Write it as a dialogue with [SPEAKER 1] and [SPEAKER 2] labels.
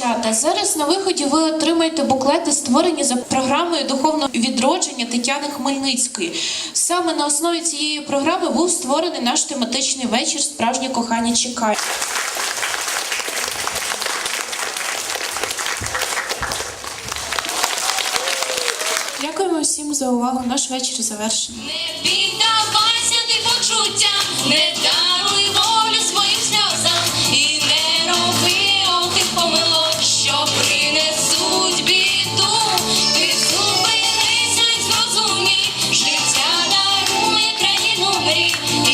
[SPEAKER 1] дівчата. Зараз на виході ви отримаєте буклети, створені за програмою духовного відродження Тетяни Хмельницької. Саме на основі цієї програми був створений наш тематичний вечір Справжнє кохання чекає. Дякуємо всім за увагу. Наш вечір завершений.
[SPEAKER 2] Ready.